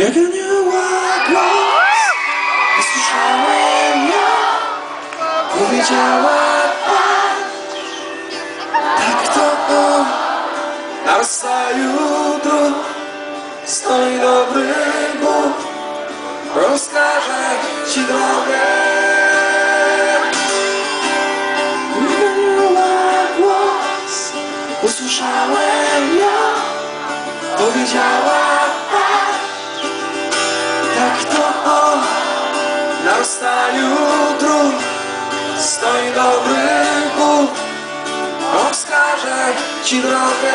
Jak anioła głos Usłyszałem ją Powiedziała patrz Tak to on Narasta jutro Stoi dobry Bóg. Rozkaże ci drogę. Jak anioła głos Usłyszałem ją Powiedziała rozstaniu dróg Stoi dobry Bóg. On wskaże ci drogę.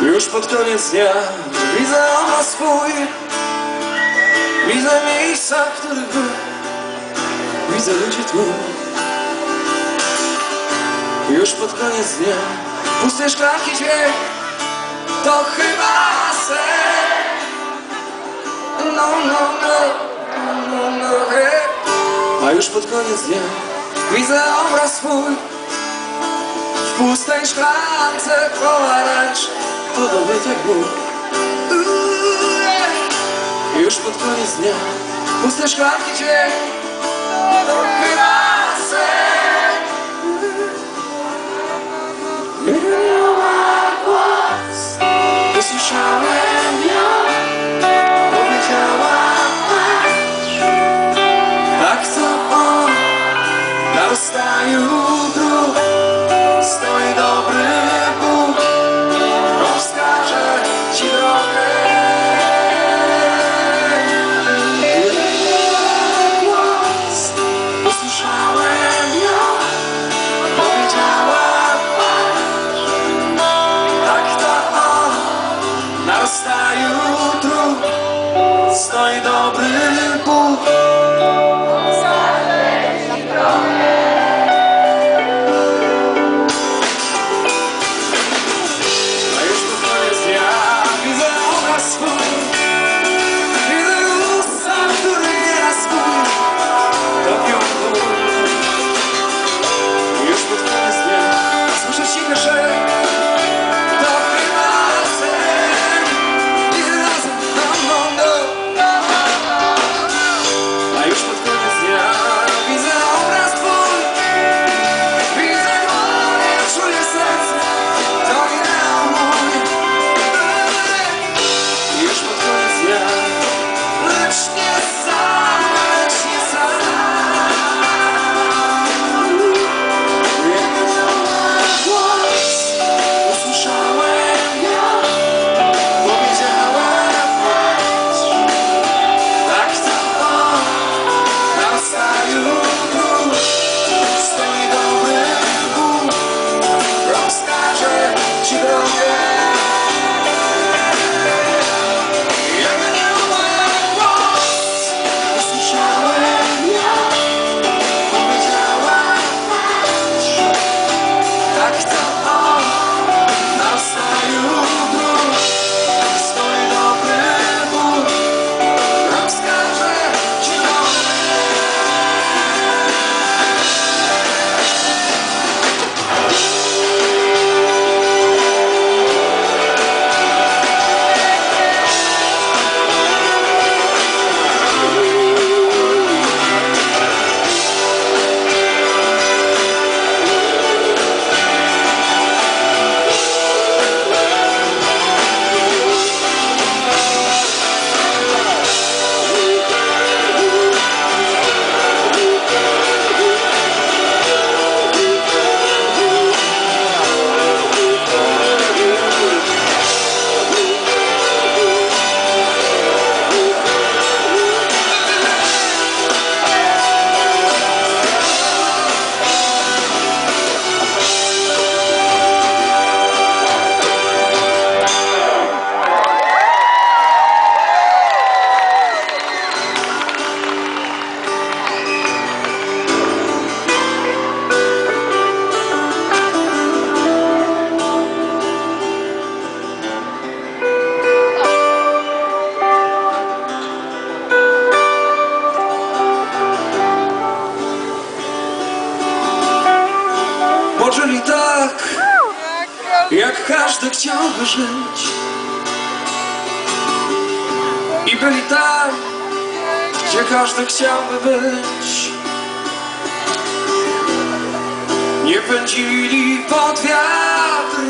Już pod koniec dnia Widzę obraz swój. Widzę miejsca, w których był. Widzę ludzi tu. Już pod koniec dnia Puste szklanki dźwięk. To chyba A już pod koniec dnia Widzę obraz swój. W pustej szklance pomarańcz Podobny jak Bóg. Już pod koniec dnia Puste szklanki dźwięk Wyrasta jutro, stoi dobry Bóg. Żyć. I byli tam, gdzie każdy chciałby być. Nie pędzili pod wiatr,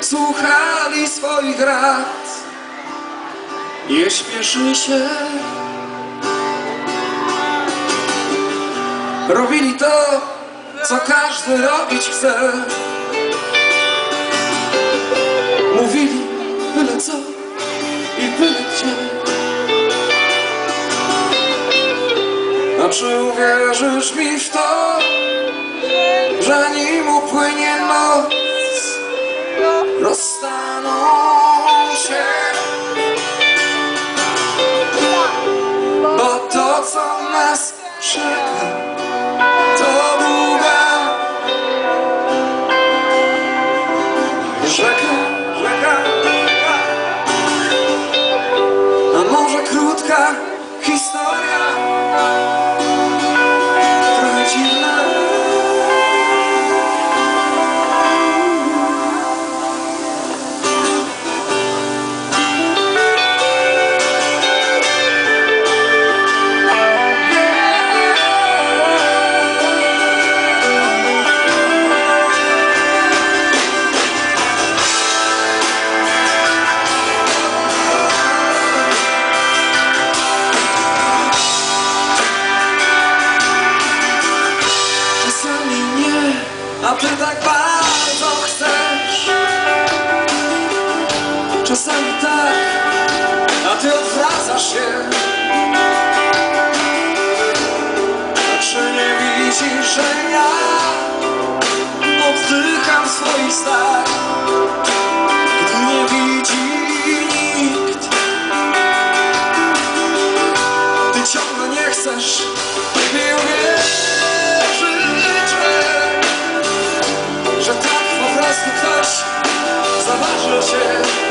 słuchali swoich rad. Nie śpieszyli się. Robili to, co każdy robić chce. Byle co i byle gdzie. A czy uwierzysz mi w to, że nim upłynie noc, rozstaną się? Bo to, co nas czeka, vache chez